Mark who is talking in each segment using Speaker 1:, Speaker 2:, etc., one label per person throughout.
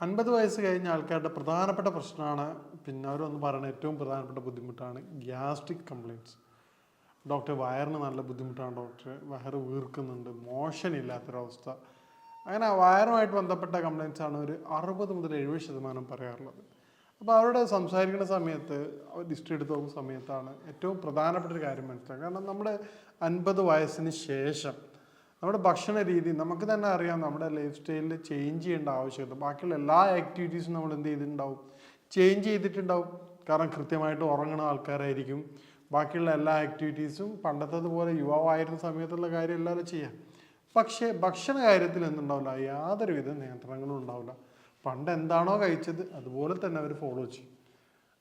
Speaker 1: അൻപത് വയസ്സ് കഴിഞ്ഞ ആൾക്കാരുടെ പ്രധാനപ്പെട്ട പ്രശ്നമാണ് പിന്നെ അവരൊന്ന് പറയുന്ന ഏറ്റവും പ്രധാനപ്പെട്ട ബുദ്ധിമുട്ടാണ് ഗ്യാസ്ട്രിക് കംപ്ലയിന്റ്സ് ഡോക്ടർ വയറിന് നല്ല ബുദ്ധിമുട്ടാണ് ഡോക്ടർ. വയറ് വീർക്കുന്നുണ്ട് മോഷൻ ഇല്ലാത്തൊരവസ്ഥ അങ്ങനെ വയറുമായിട്ട് ബന്ധപ്പെട്ട കംപ്ലയിൻസ് ആണ് ഒരു അറുപത് മുതൽ എഴുപത് ശതമാനം പറയാറുള്ളത്. അപ്പോൾ അവരോട് സംസാരിക്കുന്ന സമയത്ത് ലിസ്റ്റ് എടുത്ത് നോക്കുന്ന സമയത്താണ് ഏറ്റവും പ്രധാനപ്പെട്ട ഒരു കാര്യം മനസ്സിലാക്കുക. കാരണം നമ്മുടെ അൻപത് വയസ്സിന് ശേഷം നമ്മുടെ ഭക്ഷണ രീതി നമുക്ക് തന്നെ അറിയാം നമ്മുടെ ലൈഫ് സ്റ്റൈലിൽ ചേഞ്ച് ചെയ്യേണ്ട ആവശ്യമുണ്ട് ബാക്കിയുള്ള എല്ലാ ആക്ടിവിറ്റീസും നമ്മൾ എന്ത് ചെയ്തിട്ടുണ്ടാവും? ചേഞ്ച് ചെയ്തിട്ടുണ്ടാവും. കാരണം കൃത്യമായിട്ട് ഉറങ്ങുന്ന ആൾക്കാരായിരിക്കും. ബാക്കിയുള്ള എല്ലാ ആക്ടിവിറ്റീസും പണ്ടത്തതുപോലെ യുവാവായിരുന്ന സമയത്തുള്ള കാര്യം എല്ലാവരും ചെയ്യാം. പക്ഷേ ഭക്ഷണ കാര്യത്തിൽ എന്തുണ്ടാവില്ല? യാതൊരുവിധ നിയന്ത്രണങ്ങളും ഉണ്ടാവില്ല. പണ്ട് എന്താണോ കഴിച്ചത് അതുപോലെ തന്നെ അവർ ഫോളോ ചെയ്യും.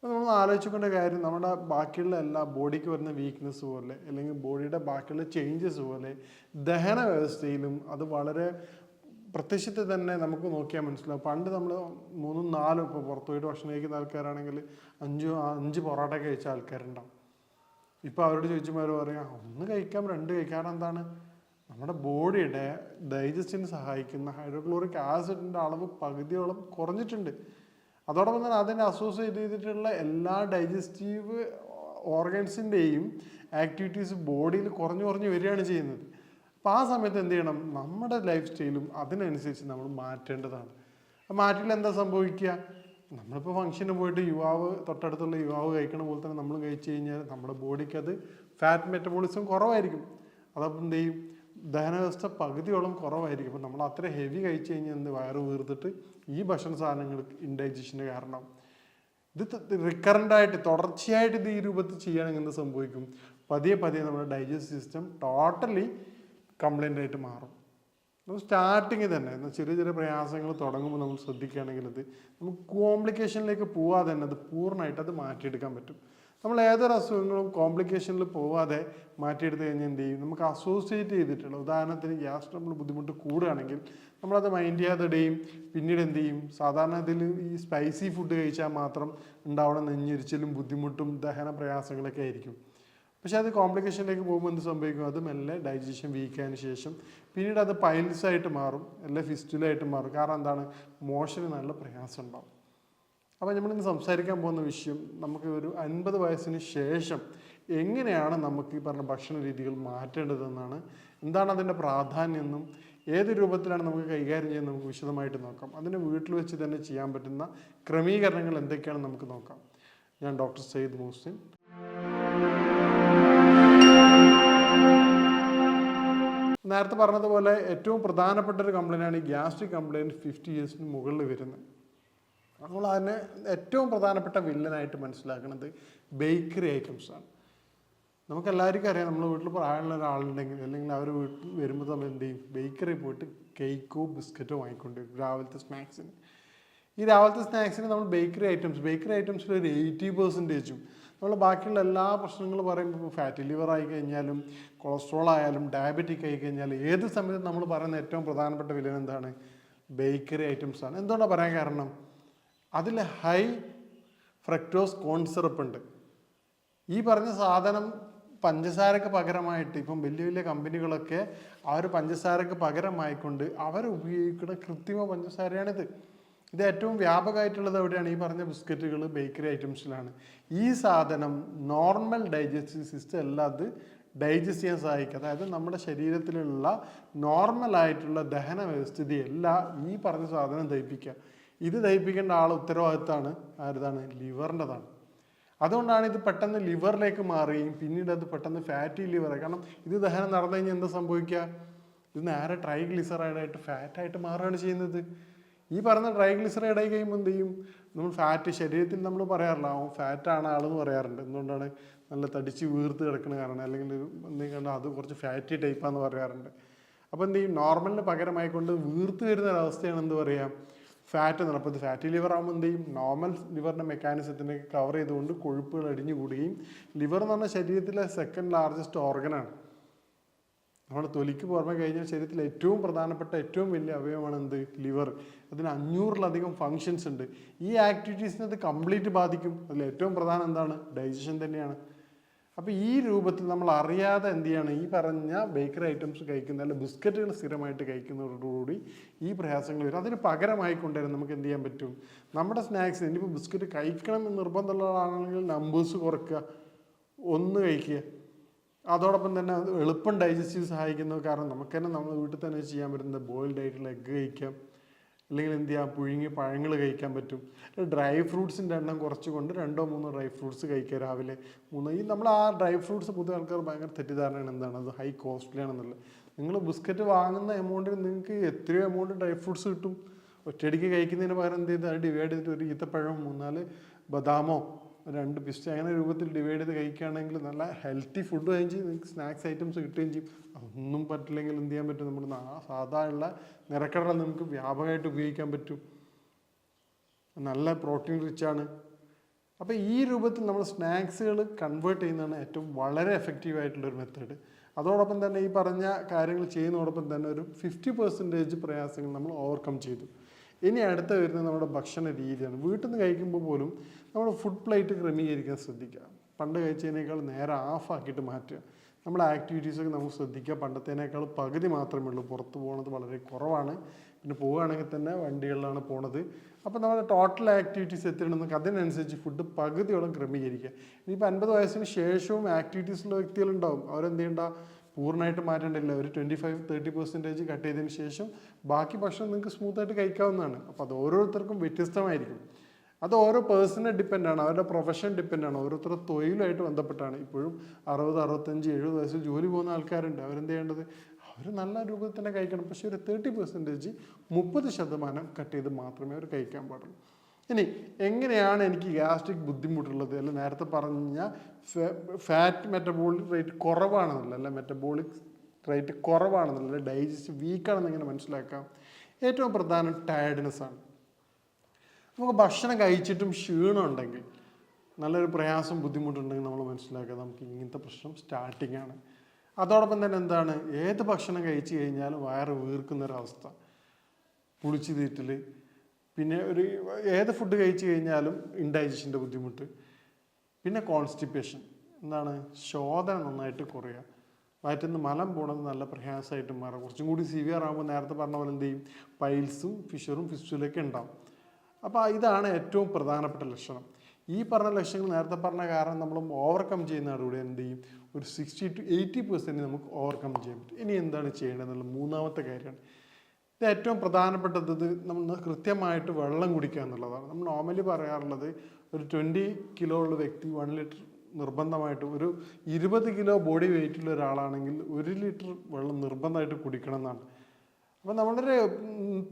Speaker 1: അപ്പോൾ നമ്മൾ ആലോചിക്കേണ്ട കാര്യം നമ്മുടെ ബാക്കിയുള്ള എല്ലാ ബോഡിക്ക് വരുന്ന വീക്ക്നെസ് പോലെ അല്ലെങ്കിൽ ബോഡിയുടെ ബാക്കിയുള്ള ചേഞ്ചസ് പോലെ ദഹന വ്യവസ്ഥയിലും അത് വളരെ പ്രത്യക്ഷത്തിൽ തന്നെ നമുക്ക് നോക്കിയാൽ മനസ്സിലാവും. പണ്ട് നമ്മൾ മൂന്നും നാലും ഇപ്പോൾ പുറത്തു പോയിട്ട് ഭക്ഷണം കഴിക്കുന്ന ആൾക്കാരാണെങ്കിൽ അഞ്ചോ അഞ്ച് പൊറോട്ട കഴിച്ച ആൾക്കാരുണ്ടാവും. ഇപ്പോൾ അവരോട് ചോദിച്ചുമ്പോൾ അവർ പറയാം ഒന്ന് കഴിക്കാം രണ്ട് കഴിക്കാം. എന്താണ്? നമ്മുടെ ബോഡിയുടെ ഡൈജസ്റ്റിന് സഹായിക്കുന്ന ഹൈഡ്രോക്ലോറിക് ആസിഡിന്റെ അളവ് പകുതിയോളം കുറഞ്ഞിട്ടുണ്ട്. അതോടൊപ്പം തന്നെ അതിനെ അസോസിയേറ്റ് ചെയ്തിട്ടുള്ള എല്ലാ ഡൈജസ്റ്റീവ് ഓർഗൻസിന്റെയും ആക്ടിവിറ്റീസ് ബോഡിയിൽ കുറഞ്ഞു കുറഞ്ഞു വരികയാണ് ചെയ്യുന്നത്. അപ്പോൾ ആ സമയത്ത് എന്ത് ചെയ്യണം? നമ്മുടെ ലൈഫ് സ്റ്റൈലും അതിനനുസരിച്ച് നമ്മൾ മാറ്റേണ്ടതാണ്. മാറ്റിൽ എന്താ സംഭവിക്കുക? നമ്മളിപ്പോൾ ഫംഗ്ഷന് പോയിട്ട് യുവാവ് തൊട്ടടുത്തുള്ള യുവാവ് കഴിക്കണ പോലെ തന്നെ നമ്മൾ കഴിച്ചു കഴിഞ്ഞാൽ നമ്മുടെ ബോഡിക്ക് അത് ഫാറ്റ് മെറ്റബോളിസം കുറവായിരിക്കും. അതപ്പം എന്ത് ചെയ്യും? ദഹനവ്യവസ്ഥ പകുതിയോളം കുറവായിരിക്കും. അപ്പം നമ്മൾ അത്ര ഹെവി കഴിച്ചു കഴിഞ്ഞാൽ എന്ത് വയറ് വീർത്തിട്ട് ഈ ഭക്ഷണ സാധനങ്ങൾ ഇൻഡൈജഷന് കാരണം. ഇത് റിക്കറന്റ് ആയിട്ട് തുടർച്ചയായിട്ട് ഇത് ഈ രൂപത്തിൽ ചെയ്യുകയാണെങ്കിൽ എന്ത് സംഭവിക്കും? പതിയെ പതിയെ നമ്മുടെ ഡൈജസ്റ്റ് സിസ്റ്റം ടോട്ടലി കംപ്ലൈന്റ് ആയിട്ട് മാറും. നമ്മൾ സ്റ്റാർട്ടിങ് തന്നെ ചെറിയ ചെറിയ പ്രയാസങ്ങൾ തുടങ്ങുമ്പോൾ നമ്മൾ ശ്രദ്ധിക്കുകയാണെങ്കിൽ അത് നമുക്ക് കോംപ്ലിക്കേഷനിലേക്ക് പോവാതെ തന്നെ അത് പൂർണമായിട്ട് അത് മാറ്റിയെടുക്കാൻ പറ്റും. നമ്മൾ ഏതൊരു അസുഖങ്ങളും കോംപ്ലിക്കേഷനിൽ പോവാതെ മാറ്റിയെടുത്ത് കഴിഞ്ഞാൽ എന്ത് ചെയ്യും? നമുക്ക് അസോസിയേറ്റ് ചെയ്തിട്ടുള്ള ഉദാഹരണത്തിന് ഗ്യാസ് ട്രബിൾ ബുദ്ധിമുട്ട് കൂടുകയാണെങ്കിൽ നമ്മളത് മൈൻഡ് ചെയ്യാതെ ഇടയും പിന്നീട് എന്ത് ചെയ്യും? സാധാരണ ഇതിൽ ഈ സ്പൈസി ഫുഡ് കഴിച്ചാൽ മാത്രം ഉണ്ടാവുന്ന നെഞ്ഞിരിച്ചിലും ബുദ്ധിമുട്ടും ദഹന പ്രയാസങ്ങളൊക്കെ ആയിരിക്കും. പക്ഷേ അത് കോംപ്ലിക്കേഷനിലേക്ക് പോകുമ്പോൾ എന്ത് സംഭവിക്കും? അത് മെല്ലെ ഡൈജഷൻ വീക്കായതിന് ശേഷം പിന്നീട് അത് പൈൽസ് ആയിട്ട് മാറും അല്ലെ ഫിസ്റ്റുലായിട്ട് മാറും. കാരണം എന്താണ്? മോഷന് നല്ല പ്രയാസം ഉണ്ടാവും. അപ്പോൾ നമ്മളിന്ന് സംസാരിക്കാൻ പോകുന്ന വിഷയം നമുക്ക് ഒരു അൻപത് വയസ്സിന് ശേഷം എങ്ങനെയാണ് നമുക്ക് ഈ പറഞ്ഞ ഭക്ഷണ രീതികൾ മാറ്റേണ്ടതെന്നാണ്. എന്താണ് അതിന്റെ പ്രാധാന്യം എന്നും ഏത് രൂപത്തിലാണ് നമുക്ക് കൈകാര്യം ചെയ്യുന്നത് നമുക്ക് വിശദമായിട്ട് നോക്കാം. അതിന് വീട്ടിൽ വെച്ച് തന്നെ ചെയ്യാൻ പറ്റുന്ന ക്രമീകരണങ്ങൾ എന്തൊക്കെയാണ് നമുക്ക് നോക്കാം. ഞാൻ ഡോക്ടർ സയ്യിദ് മുഹസിൻ. നേരത്തെ പറഞ്ഞതുപോലെ ഏറ്റവും പ്രധാനപ്പെട്ട ഒരു കംപ്ലൈന്റ് ആണ് ഗ്യാസ്ട്രിക് കംപ്ലൈന്റ് ഫിഫ്റ്റി ഇയേഴ്സിന് മുകളിൽ വരുന്നത്. നമ്മൾ അതിനെ ഏറ്റവും പ്രധാനപ്പെട്ട വില്ലനായിട്ട് മനസ്സിലാക്കുന്നത് ബേക്കറി ഐറ്റംസ് ആണ്. നമുക്ക് എല്ലാവർക്കും അറിയാം നമ്മൾ വീട്ടിൽ പ്രായമുള്ള ഒരാളുണ്ടെങ്കിൽ അല്ലെങ്കിൽ അവർ വീട്ടിൽ വരുമ്പോൾ നമ്മൾ എന്ത് ചെയ്യും? ബേക്കറി പോയിട്ട് കേക്കോ ബിസ്ക്കറ്റോ വാങ്ങിക്കൊണ്ട് വരും രാവിലത്തെ സ്നാക്സിന്. ഈ രാവിലത്തെ സ്നാക്സിന് നമ്മൾ ബേക്കറി ഐറ്റംസ് ബേക്കറി ഐറ്റംസിൽ ഒരു എയ്റ്റി പെർസെന്റേജും. നമ്മൾ ബാക്കിയുള്ള എല്ലാ പ്രശ്നങ്ങളും പറയുമ്പോൾ ഫാറ്റി ലിവർ ആയി കഴിഞ്ഞാലും കൊളസ്ട്രോൾ ആയാലും ഡയബറ്റിക് ആയി കഴിഞ്ഞാൽ ഏത് സമയത്തും നമ്മൾ പറയുന്ന ഏറ്റവും പ്രധാനപ്പെട്ട വിലൻ എന്താണ്? ബേക്കറി ഐറ്റംസ് ആണ്. എന്തുകൊണ്ടാണ് പറയാൻ കാരണം? അതിൽ ഹൈ ഫ്രക്ടോസ് കോൺ സിറപ്പ് ഉണ്ട് ഈ പറഞ്ഞ സാധനം പഞ്ചസാരക്ക് പകരമായിട്ട് ഇപ്പം വലിയ വലിയ കമ്പനികളൊക്കെ ആ ഒരു പഞ്ചസാരക്ക് പകരമായിക്കൊണ്ട് അവർ ഉപയോഗിക്കുന്ന കൃത്രിമ പഞ്ചസാരയാണിത്. ഇത് ഏറ്റവും വ്യാപകമായിട്ടുള്ളത് എവിടെയാണ്? ഈ പറഞ്ഞ ബിസ്ക്കറ്റുകൾ ബേക്കറി ഐറ്റംസിലാണ്. ഈ സാധനം നോർമൽ ഡൈജസ്റ്റീവ് സിസ്റ്റം എല്ലാം അത് ഡൈജസ്റ്റ് ചെയ്യാൻ സഹായിക്കുക അതായത് നമ്മുടെ ശരീരത്തിലുള്ള നോർമലായിട്ടുള്ള ദഹന വ്യവസ്ഥിതി എല്ലാം ഈ പറഞ്ഞ സാധനം ദഹിപ്പിക്കുക. ഇത് ദഹിപ്പിക്കേണ്ട ആൾ ഉത്തരവാദിത്തമാണ് ആരുതാണ്? ലിവറിന്റെതാണ്. അതുകൊണ്ടാണ് ഇത് പെട്ടെന്ന് ലിവറിലേക്ക് മാറുകയും പിന്നീട് അത് പെട്ടെന്ന് ഫാറ്റി ലിവറായി. കാരണം ഇത് ദഹനം നടന്നു കഴിഞ്ഞാൽ എന്താ സംഭവിക്കുക? ഇത് നേരെ ട്രൈഗ്ലിസറൈഡായിട്ട് ഫാറ്റായിട്ട് മാറുകയാണ് ചെയ്യുന്നത്. ഈ പറഞ്ഞ ട്രൈഗ്ലിസറൈഡ് ആയി കഴിയുമ്പോൾ എന്ത് ചെയ്യും? നമ്മൾ ഫാറ്റ് ശരീരത്തിൽ നമ്മൾ പറയാറില്ല അവൻ ഫാറ്റാണ് ആളെന്ന് പറയാറുണ്ട്. എന്തുകൊണ്ടാണ്? നല്ല തടിച്ച് വീർത്ത് കിടക്കുന്ന കാരണം അല്ലെങ്കിൽ എന്തെങ്കിലും കണ്ടാൽ അത് കുറച്ച് ഫാറ്റി ടൈപ്പാന്ന് പറയാറുണ്ട്. അപ്പോൾ എന്ത് ചെയ്യും? നോർമലിന് പകരമായിക്കൊണ്ട് വീർത്ത് വരുന്ന ഒരവസ്ഥയാണ് എന്ത് പറയുക ഫാറ്റ് എന്ന് ഇത് ഫാറ്റി ലിവർ ആകുമ്പോൾ എന്ത് ചെയ്യും? നോർമൽ ലിവറിന്റെ മെക്കാനിസത്തിനെ കവർ ചെയ്തുകൊണ്ട് കൊഴുപ്പുകൾ അടിഞ്ഞു കൂടുകയും ലിവർ എന്ന് പറഞ്ഞാൽ ശരീരത്തിലെ സെക്കൻഡ് ലാർജസ്റ്റ് ഓർഗനാണ് നമ്മുടെ തൊലിക്ക് പുറമെ കഴിഞ്ഞാൽ ശരീരത്തിലെ ഏറ്റവും പ്രധാനപ്പെട്ട ഏറ്റവും വലിയ അവയവമാണ് എന്ത്? ലിവർ. അതിന് അഞ്ഞൂറിലധികം ഫങ്ഷൻസ് ഉണ്ട്. ഈ ആക്ടിവിറ്റീസിനെ അത് കംപ്ലീറ്റ് ബാധിക്കും. അതിൽ ഏറ്റവും പ്രധാനം എന്താണ്? ഡൈജഷൻ തന്നെയാണ്. അപ്പോൾ ഈ രൂപത്തിൽ നമ്മൾ അറിയാതെ എന്ത് ചെയ്യണം? ഈ പറഞ്ഞ ബേക്കറി ഐറ്റംസ് കഴിക്കുന്ന അല്ലെങ്കിൽ ബിസ്ക്കറ്റുകൾ സ്ഥിരമായിട്ട് കഴിക്കുന്നതോടുകൂടി ഈ പ്രയാസങ്ങൾ വരും. അതിന് പകരമായി കൊണ്ടുവരാൻ നമുക്ക് എന്ത് ചെയ്യാൻ പറ്റും? നമ്മുടെ സ്നാക്സ് ഇനിയിപ്പോൾ ബിസ്ക്കറ്റ് കഴിക്കണം എന്ന് നിർബന്ധമുള്ളതാണെങ്കിൽ നമ്പേഴ്സ് കുറയ്ക്കുക ഒന്ന് കഴിക്കുക. അതോടൊപ്പം തന്നെ എളുപ്പം എളുപ്പം ഡൈജസ്റ്റീവ് സഹായിക്കുന്നത് കാരണം നമുക്ക് തന്നെ നമ്മൾ വീട്ടിൽ തന്നെ ചെയ്യാൻ പറ്റുന്നത് ബോയിൽഡ് ആയിട്ടുള്ള എഗ്ഗ് കഴിക്കാം. അല്ലെങ്കിൽ എന്ത് ചെയ്യാം? പുഴുങ്ങി പഴങ്ങൾ കഴിക്കാൻ പറ്റും. ഡ്രൈ ഫ്രൂട്ട്സിന്റെ എണ്ണം കുറച്ചുകൊണ്ട് രണ്ടോ മൂന്നോ ഡ്രൈ ഫ്രൂട്ട്സ് കഴിക്കുക രാവിലെ. മൂന്ന് ഈ നമ്മൾ ആ ഡ്രൈ ഫ്രൂട്ട്സ് പുതിയ ആൾക്കാർ ഭയങ്കര തെറ്റിദ്ധാരണയാണ്. എന്താണ്? അത് ഹൈ കോസ്റ്റ്ലി ആണെന്നുള്ളത്. നിങ്ങൾ ബിസ്ക്കറ്റ് വാങ്ങുന്ന എമൗണ്ടിൽ നിങ്ങൾക്ക് എത്രയോ എമൗണ്ട് ഡ്രൈ ഫ്രൂട്ട്സ് കിട്ടും. ഒറ്റയടിക്ക് കഴിക്കുന്നതിന് പകരം എന്ത് ചെയ്ത്? അത് ഡിവൈഡ് ചെയ്തിട്ട് ഒരു ഈത്തപ്പഴം മൂന്നാൽ ബദാമോ രണ്ട് പിസ്റ്റ അങ്ങനെ രൂപത്തിൽ ഡിവൈഡ് ചെയ്ത് കഴിക്കുകയാണെങ്കിൽ നല്ല ഹെൽത്തി ഫുഡ് കഴിയും ചെയ്യും. നിങ്ങൾക്ക് സ്നാക്സ് ഐറ്റംസ് കിട്ടുകയും ചെയ്യും. അതൊന്നും പറ്റില്ലെങ്കിൽ എന്ത് ചെയ്യാൻ പറ്റും? നമ്മൾ സാധാരണ നിരക്കടകൾ നമുക്ക് വ്യാപകമായിട്ട് ഉപയോഗിക്കാൻ പറ്റും. നല്ല പ്രോട്ടീൻ റിച്ച് ആണ്. അപ്പോൾ ഈ രൂപത്തിൽ നമ്മൾ സ്നാക്സുകൾ കൺവേർട്ട് ചെയ്യുന്നതാണ് ഏറ്റവും വളരെ എഫക്റ്റീവ് ആയിട്ടുള്ള ഒരു മെത്തേഡ് അതോടൊപ്പം തന്നെ ഈ പറഞ്ഞ കാര്യങ്ങൾ ചെയ്യുന്നതോടൊപ്പം തന്നെ ഒരു ഫിഫ്റ്റി പെർസെന്റേജ് പ്രയാസങ്ങൾ നമ്മൾ ഓവർകം ചെയ്തു. ഇനി അടുത്ത വരുന്നത് നമ്മുടെ ഭക്ഷണ രീതിയാണ്. വീട്ടിൽ നിന്ന് കഴിക്കുമ്പോൾ പോലും നമ്മൾ ഫുഡ് പ്ലേറ്റ് ക്രമീകരിക്കാൻ ശ്രദ്ധിക്കുക. പണ്ട് കഴിച്ചതിനേക്കാൾ നേരെ ആഫാക്കിയിട്ട് മാറ്റുക. നമ്മുടെ ആക്ടിവിറ്റീസൊക്കെ നമുക്ക് ശ്രദ്ധിക്കുക. പണ്ടത്തേനേക്കാൾ പകുതി മാത്രമേ ഉള്ളൂ. പുറത്ത് പോകുന്നത് വളരെ കുറവാണ്. പിന്നെ പോവുകയാണെങ്കിൽ തന്നെ വണ്ടികളിലാണ് പോണത്. അപ്പോൾ നമ്മുടെ ടോട്ടൽ ആക്ടിവിറ്റീസ് എത്തിയിടുന്ന അതിനനുസരിച്ച് ഫുഡ് പകുതിയോളം ക്രമീകരിക്കുക. ഇനിയിപ്പോൾ അൻപത് വയസ്സിന് ശേഷവും ആക്ടിവിറ്റീസുള്ള വ്യക്തികളുണ്ടാവും. അവരെന്ത് ചെയ്യണ്ട? പൂർണമായിട്ട് മാറ്റേണ്ടില്ല ഒരു twenty five thirty percentage cut ചെയ്തതിന് ശേഷം ബാക്കി ഭക്ഷണം നിങ്ങൾക്ക് സ്മൂത്തായിട്ട് കഴിക്കാവുന്നതാണ്. അപ്പോൾ അത് ഓരോരുത്തർക്കും വ്യത്യസ്തമായിരിക്കും. അത് ഓരോ പേഴ്സണെ ഡിപ്പെൻഡാണ് അവരുടെ പ്രൊഫഷൻ ഡിപ്പെൻഡാണ് ഓരോരുത്തരുടെ തൊഴിലുമായിട്ട് ബന്ധപ്പെട്ടാണ്. ഇപ്പോഴും അറുപത് അറുപത്തഞ്ച് എഴുപത് വയസ്സിൽ ജോലി പോകുന്ന ആൾക്കാരുണ്ട്. അവരെന്ത് ചെയ്യേണ്ടത്? അവർ നല്ല രൂപത്തിൽ തന്നെ കഴിക്കണം. പക്ഷേ ഒരു തേർട്ടി പെർസെന്റേജ് മുപ്പത് ശതമാനം കട്ട് ചെയ്ത് മാത്രമേ അവർ കഴിക്കാൻ പാടുള്ളൂ. ഇനി എങ്ങനെയാണ് എനിക്ക് ഗ്യാസ്ട്രിക് ബുദ്ധിമുട്ടുള്ളത് അല്ല നേരത്തെ പറഞ്ഞ ഫാറ്റ് മെറ്റബോളിക് റേറ്റ് കുറവാണെന്നല്ല അല്ല മെറ്റബോളിക് റേറ്റ് കുറവാണെന്നല്ല ഡൈജസ്റ്റ് വീക്കാണെന്ന് എങ്ങനെ മനസ്സിലാക്കാം? ഏറ്റവും പ്രധാനം ടയർഡ്നെസ് ആണ്. നമുക്ക് ഭക്ഷണം കഴിച്ചിട്ടും ക്ഷീണം ഉണ്ടെങ്കിൽ നല്ലൊരു പ്രയാസം ബുദ്ധിമുട്ടുണ്ടെങ്കിൽ നമ്മൾ മനസ്സിലാക്കുക നമുക്ക് ഇങ്ങനത്തെ പ്രശ്നം സ്റ്റാർട്ടിംഗ് ആണ്. അതോടൊപ്പം തന്നെ എന്താണ്? ഏത് ഭക്ഷണം കഴിച്ചു കഴിഞ്ഞാലും വയറ് വീർക്കുന്നൊരവസ്ഥ പുളിച്ചു തീറ്റൽ പിന്നെ ഒരു ഏത് ഫുഡ് കഴിച്ചു കഴിഞ്ഞാലും ഇൻഡൈജഷന്റെ ബുദ്ധിമുട്ട്. പിന്നെ കോൺസ്റ്റിപ്പേഷൻ എന്താണ്? ശോധന നന്നായിട്ട് കുറയുക. വയറ്റിൽ നിന്ന് മലം പോണത് നല്ല പ്രയാസമായിട്ട് മാറും. കുറച്ചും കൂടി സിവിയർ ആകുമ്പോൾ നേരത്തെ പറഞ്ഞ പോലെ എന്ത് ചെയ്യും? പൈൽസും ഫിഷറും ഫിസ്റ്റുലൊക്കെ ഉണ്ടാവും. അപ്പോൾ ഇതാണ് ഏറ്റവും പ്രധാനപ്പെട്ട ലക്ഷണം. ഈ പറഞ്ഞ ലക്ഷണങ്ങൾ നേരത്തെ പറഞ്ഞ കാരണം നമ്മൾ ഓവർകം ചെയ്യുന്നതോടുകൂടി എന്ത് ചെയ്യും? ഒരു സിക്സ്റ്റി ടു എയ്റ്റി പെർസെന്റ് നമുക്ക് ഓവർകം ചെയ്യാൻ പറ്റും. ഇനി എന്താണ് ചെയ്യേണ്ടതെന്നുള്ള മൂന്നാമത്തെ കാര്യമാണ്. ഇത് ഏറ്റവും പ്രധാനപ്പെട്ടത് ഇത് നമ്മൾ കൃത്യമായിട്ട് വെള്ളം കുടിക്കുക എന്നുള്ളതാണ്. നമ്മൾ നോർമലി പറയാറുള്ളത് ഒരു ട്വന്റി കിലോ ഉള്ള വ്യക്തി വൺ ലിറ്റർ നിർബന്ധമായിട്ട് ഒരു ഇരുപത് കിലോ ബോഡി വെയിറ്റുള്ള ഒരാളാണെങ്കിൽ ഒരു ലിറ്റർ വെള്ളം നിർബന്ധമായിട്ട് കുടിക്കണം എന്നാണ്. അപ്പം നമ്മളൊരു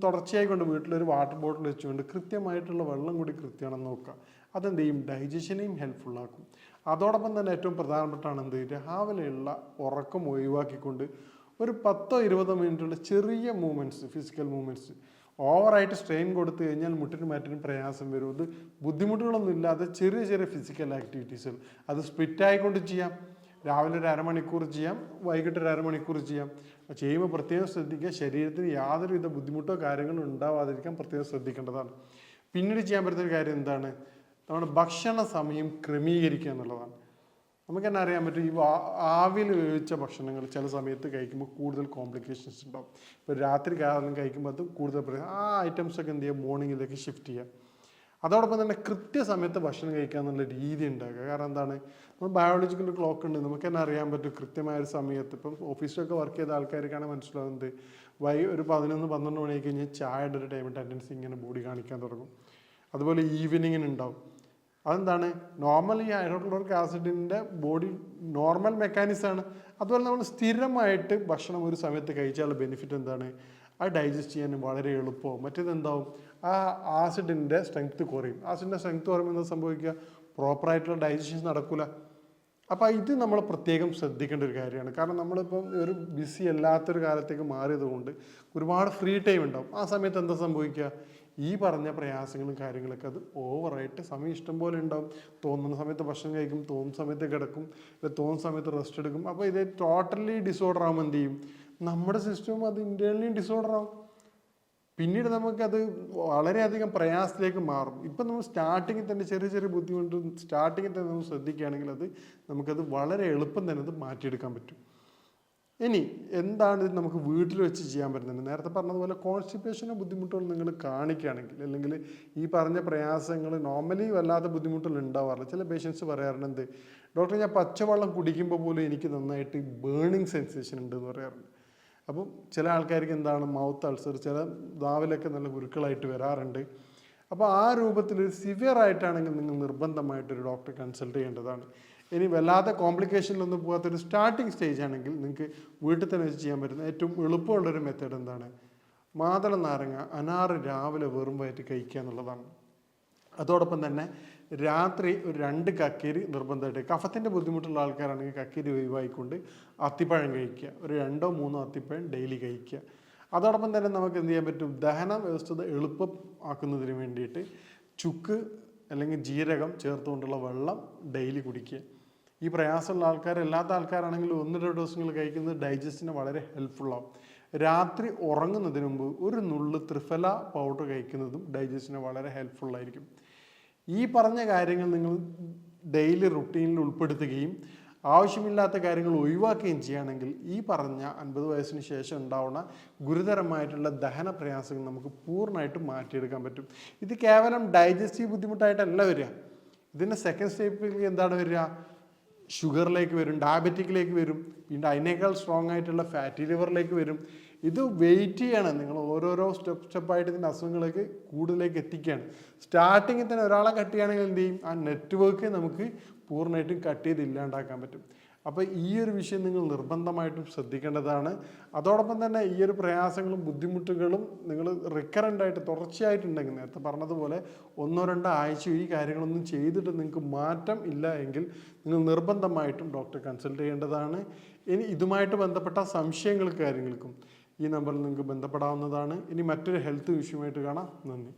Speaker 1: തുടർച്ചയായി കൊണ്ട് വീട്ടിലൊരു വാട്ടർ ബോട്ടിൽ വെച്ചുകൊണ്ട് കൃത്യമായിട്ടുള്ള വെള്ളം കൂടി കൃത്യമാണെന്ന് നോക്കുക. അതെന്ത് ചെയ്യും? ഡൈജഷനെയും ഹെൽപ്ഫുള്ളാക്കും അതോടൊപ്പം തന്നെ ഏറ്റവും പ്രധാനപ്പെട്ടാണ് എന്ത് രാവിലെയുള്ള ഉറക്കം ഒഴിവാക്കിക്കൊണ്ട് ഒരു പത്തോ ഇരുപതോ മിനിറ്റുള്ള ചെറിയ മൂവ്മെന്റ്സ് ഫിസിക്കൽ മൂവ്മെന്റ്സ് ഓവറായിട്ട് സ്ട്രെയിൻ കൊടുത്തു കഴിഞ്ഞാൽ മുട്ടിനും മാറ്റിനും പ്രയാസം വരും. അത് ബുദ്ധിമുട്ടുകളൊന്നും ഇല്ലാതെ ചെറിയ ചെറിയ ഫിസിക്കൽ ആക്ടിവിറ്റീസ് അത് സ്പ്ലിറ്റ് ആയിക്കൊണ്ട് ചെയ്യാം. രാവിലെ ഒരു അരമണിക്കൂർ ചെയ്യാം. വൈകിട്ട് ഒരു അരമണിക്കൂർ ചെയ്യാം. ചെയ്യുമ്പോൾ പ്രത്യേകം ശ്രദ്ധിക്കുക. ശരീരത്തിന് യാതൊരുവിധ ബുദ്ധിമുട്ടോ കാര്യങ്ങളോ ഉണ്ടാവാതിരിക്കാൻ പ്രത്യേകം ശ്രദ്ധിക്കേണ്ടതാണ്. പിന്നീട് ചെയ്യാൻ പറ്റുന്ന ഒരു കാര്യം എന്താണ്? നമ്മുടെ ഭക്ഷണ സമയം ക്രമീകരിക്കുക എന്നുള്ളതാണ്. നമുക്ക് തന്നെ അറിയാൻ പറ്റും? ഈ ആവിൽ വേവിച്ച ഭക്ഷണങ്ങൾ ചില സമയത്ത് കഴിക്കുമ്പോൾ കൂടുതൽ കോംപ്ലിക്കേഷൻസ് ഉണ്ടാവും. ഇപ്പോൾ രാത്രി കാലം കഴിക്കുമ്പോൾ അത് കൂടുതൽ ആ ഐറ്റംസ് ഒക്കെ എന്ത് ചെയ്യുക മോർണിംഗിലേക്ക് ഷിഫ്റ്റ് ചെയ്യുക അതോടൊപ്പം തന്നെ കൃത്യസമയത്ത് ഭക്ഷണം കഴിക്കുക എന്നുള്ള രീതി ഉണ്ടാക്കുക. കാരണം എന്താണ്? നമ്മൾ ബയോളജിക്കൽ ക്ലോക്ക് ഉണ്ട്. നമുക്ക് തന്നെ അറിയാൻ പറ്റും? കൃത്യമായ ഒരു സമയത്ത് ഇപ്പം ഓഫീസിലൊക്കെ വർക്ക് ചെയ്ത ആൾക്കാർക്കാണ് മനസ്സിലാവുന്നത് വൈ ഒരു പതിനൊന്ന് പന്ത്രണ്ട് മണി കഴിഞ്ഞ് ചായയുടെ ഒരു ടൈമിൽ ടെൻഡൻസി ഇങ്ങനെ ബോഡി കാണിക്കാൻ തുടങ്ങും. അതുപോലെ ഈവനിങ്ങിന് ഉണ്ടാവും. അതെന്താണ്? നോർമലി ഹൈഡ്രോക്ലോറിക് ആസിഡിന്റെ ബോഡി നോർമൽ മെക്കാനിസമാണ് അതുപോലെ നമ്മൾ സ്ഥിരമായിട്ട് ഭക്ഷണം ഒരു സമയത്ത് കഴിച്ചാൽ ബെനിഫിറ്റ് എന്താണ്? അത് ഡൈജസ്റ്റ് ചെയ്യാൻ വളരെ എളുപ്പവും മറ്റേത് എന്താവും? ആ ആസിഡിന്റെ സ്ട്രെങ്ത് കുറയും. ആസിഡിന്റെ സ്ട്രെങ്ത് കുറയുമ്പോൾ എന്താ സംഭവിക്കുക? പ്രോപ്പറായിട്ടുള്ള ഡൈജഷൻ നടക്കില്ല അപ്പോൾ ഇത് നമ്മൾ പ്രത്യേകം ശ്രദ്ധിക്കേണ്ട ഒരു കാര്യമാണ്. കാരണം നമ്മളിപ്പം ഒരു ബിസി അല്ലാത്തൊരു കാലത്തേക്ക് മാറിയത് കൊണ്ട് ഒരുപാട് ഫ്രീ ടൈം ഉണ്ടാവും. ആ സമയത്ത് എന്താ സംഭവിക്കുക? ഈ പറഞ്ഞ പ്രയാസങ്ങളും കാര്യങ്ങളൊക്കെ അത് ഓവറായിട്ട് സമയം ഇഷ്ടം പോലെ ഉണ്ടാവും. തോന്നുന്ന സമയത്ത് ഭക്ഷണം കഴിക്കും തോന്നുന്ന സമയത്ത് കിടക്കും തോന്നുന്ന സമയത്ത് റെസ്റ്റ് എടുക്കും. അപ്പോൾ ഇത് ടോട്ടലി ഡിസോർഡർ ആകുമ്പോൾ എന്ത് ചെയ്യും? നമ്മുടെ സിസ്റ്റവും അത് ഇന്റേർണലി ഡിസോർഡർ ആവും. പിന്നീട് നമുക്കത് വളരെയധികം പ്രയാസത്തിലേക്ക് മാറും. ഇപ്പം നമ്മൾ സ്റ്റാർട്ടിങ്ങിൽ തന്നെ ചെറിയ ചെറിയ ബുദ്ധിമുട്ട് സ്റ്റാർട്ടിങ്ങിൽ തന്നെ നമ്മൾ ശ്രദ്ധിക്കുകയാണെങ്കിൽ അത് നമുക്കത് വളരെ എളുപ്പം തന്നെ അത് മാറ്റിയെടുക്കാൻ പറ്റും. ഇനി എന്താണ് നമുക്ക് വീട്ടിൽ വെച്ച് ചെയ്യാൻ പറ്റുന്നത്? നേരത്തെ പറഞ്ഞതുപോലെ കോൺസ്റ്റിപ്പേഷനോ ബുദ്ധിമുട്ടുകൾ നിങ്ങൾ കാണിക്കുകയാണെങ്കിൽ അല്ലെങ്കിൽ ഈ പറഞ്ഞ പ്രയാസങ്ങൾ നോർമലി വല്ലാത്ത ബുദ്ധിമുട്ടുകൾ ഉണ്ടാവാറില്ല. ചില പേഷ്യൻസ് പറയാറുണ്ട് എന്ത്? ഡോക്ടർ ഞാൻ പച്ചവെള്ളം കുടിക്കുമ്പോൾ പോലും എനിക്ക് നന്നായിട്ട് ബേണിങ് സെൻസേഷൻ ഉണ്ട് എന്ന് പറയാറുണ്ട്. അപ്പം ചില ആൾക്കാർക്ക് എന്താണ് മൗത്ത് അൾസർ ചില ദാവിലൊക്കെ നല്ല ഗുരുക്കളായിട്ട് വരാറുണ്ട്. അപ്പോൾ ആ രൂപത്തിൽ സിവിയർ ആയിട്ടാണെങ്കിൽ നിങ്ങൾ നിർബന്ധമായിട്ട് ഒരു ഡോക്ടറെ കൺസൾട്ട് ചെയ്യേണ്ടതാണ്. ഇനി വല്ലാത്ത കോംപ്ലിക്കേഷനിലൊന്നും പോകാത്തൊരു സ്റ്റാർട്ടിങ് സ്റ്റേജ് ആണെങ്കിൽ നിങ്ങൾക്ക് വീട്ടിൽ തന്നെ വെച്ച് ചെയ്യാൻ പറ്റുന്ന ഏറ്റവും എളുപ്പമുള്ളൊരു മെത്തേഡ് എന്താണ്? മാതള നാരങ്ങ അനാറ് രാവിലെ വെറും വയറ്റ് കഴിക്കുക എന്നുള്ളതാണ്. അതോടൊപ്പം തന്നെ രാത്രി ഒരു രണ്ട് കക്കീരി നിർബന്ധമായിട്ട് കഫത്തിന്റെ ബുദ്ധിമുട്ടുള്ള ആൾക്കാരാണെങ്കിൽ കക്കീരി ഒഴിവായിക്കൊണ്ട് അത്തിപ്പഴം കഴിക്കുക. ഒരു രണ്ടോ മൂന്നോ അത്തിപ്പഴം ഡെയിലി കഴിക്കുക. അതോടൊപ്പം തന്നെ നമുക്ക് എന്ത് ചെയ്യാൻ പറ്റും? ദഹന വ്യവസ്ഥത എളുപ്പം ആക്കുന്നതിന് വേണ്ടിയിട്ട് ചുക്ക് അല്ലെങ്കിൽ ജീരകം ചേർത്തുകൊണ്ടുള്ള വെള്ളം ഡെയിലി കുടിക്കുക. ഈ പ്രയാസമുള്ള ആൾക്കാർ അല്ലാത്ത ആൾക്കാരാണെങ്കിൽ ഒന്ന് രണ്ട് ദിവസങ്ങൾ കഴിക്കുന്നത് ഡൈജസ്റ്റിന് വളരെ ഹെൽപ്ഫുള്ളാവും രാത്രി ഉറങ്ങുന്നതിന് മുമ്പ് ഒരു നുള്ളു ത്രിഫല പൗഡർ കഴിക്കുന്നതും ഡൈജസ്റ്റിന് വളരെ ഹെൽപ്ഫുള്ളായിരിക്കും ഈ പറഞ്ഞ കാര്യങ്ങൾ നിങ്ങൾ ഡെയിലി റുട്ടീനിൽ ഉൾപ്പെടുത്തുകയും ആവശ്യമില്ലാത്ത കാര്യങ്ങൾ ഒഴിവാക്കുകയും ചെയ്യുകയാണെങ്കിൽ ഈ പറഞ്ഞ അൻപത് വയസ്സിന് ശേഷം ഉണ്ടാവുന്ന ഗുരുതരമായിട്ടുള്ള ദഹന പ്രയാസങ്ങൾ നമുക്ക് പൂർണമായിട്ടും മാറ്റിയെടുക്കാൻ പറ്റും. ഇത് കേവലം ഡൈജസ്റ്റീവ് ബുദ്ധിമുട്ടായിട്ടല്ല വരിക. ഇതിന്റെ സെക്കൻഡ് സ്റ്റേപ്പിൽ എന്താണ് വരിക? ഷുഗറിലേക്ക് വരും ഡയബറ്റിക്കിലേക്ക് വരും പിന്നെ അതിനേക്കാൾ സ്ട്രോങ് ആയിട്ടുള്ള ഫാറ്റി ലിവറിലേക്ക് വരും. ഇത് വെയിറ്റ് ചെയ്യണം. നിങ്ങൾ ഓരോരോ സ്റ്റെപ്പ് സ്റ്റെപ്പായിട്ട് ഇതിന്റെ അസുഖങ്ങളേക്ക് കൂടുതലേക്ക് എത്തിക്കുകയാണ്. സ്റ്റാർട്ടിങ്ങിൽ തന്നെ ഒരാളെ കട്ട് ചെയ്യുകയാണെങ്കിൽ എന്ത് ചെയ്യും? ആ നെറ്റ്വർക്ക് നമുക്ക് പൂർണമായിട്ടും കട്ട് ചെയ്ത് ഇല്ലാണ്ടാക്കാൻ പറ്റും. അപ്പോൾ ഈ ഒരു വിഷയം നിങ്ങൾ നിർബന്ധമായിട്ടും ശ്രദ്ധിക്കേണ്ടതാണ്. അതോടൊപ്പം തന്നെ ഈ ഒരു പ്രയാസങ്ങളും ബുദ്ധിമുട്ടുകളും നിങ്ങൾ റിക്കറന്റ് ആയിട്ട് തുടർച്ചയായിട്ടുണ്ടെങ്കിൽ നേരത്തെ പറഞ്ഞതുപോലെ ഒന്നോ രണ്ടോ ആഴ്ച ഈ കാര്യങ്ങളൊന്നും ചെയ്തിട്ട് നിങ്ങൾക്ക് മാറ്റം ഇല്ല എങ്കിൽ നിങ്ങൾ നിർബന്ധമായിട്ടും ഡോക്ടറെ കൺസൾട്ട് ചെയ്യേണ്ടതാണ്. ഇനി ഇതുമായിട്ട് ബന്ധപ്പെട്ട സംശയങ്ങൾക്ക് കാര്യങ്ങൾക്കും ഈ നമ്പറിൽ നിങ്ങൾക്ക് ബന്ധപ്പെടാവുന്നതാണ്. ഇനി മറ്റൊരു ഹെൽത്ത് ഇഷ്യൂമായിട്ട് കാണാം. നന്ദി.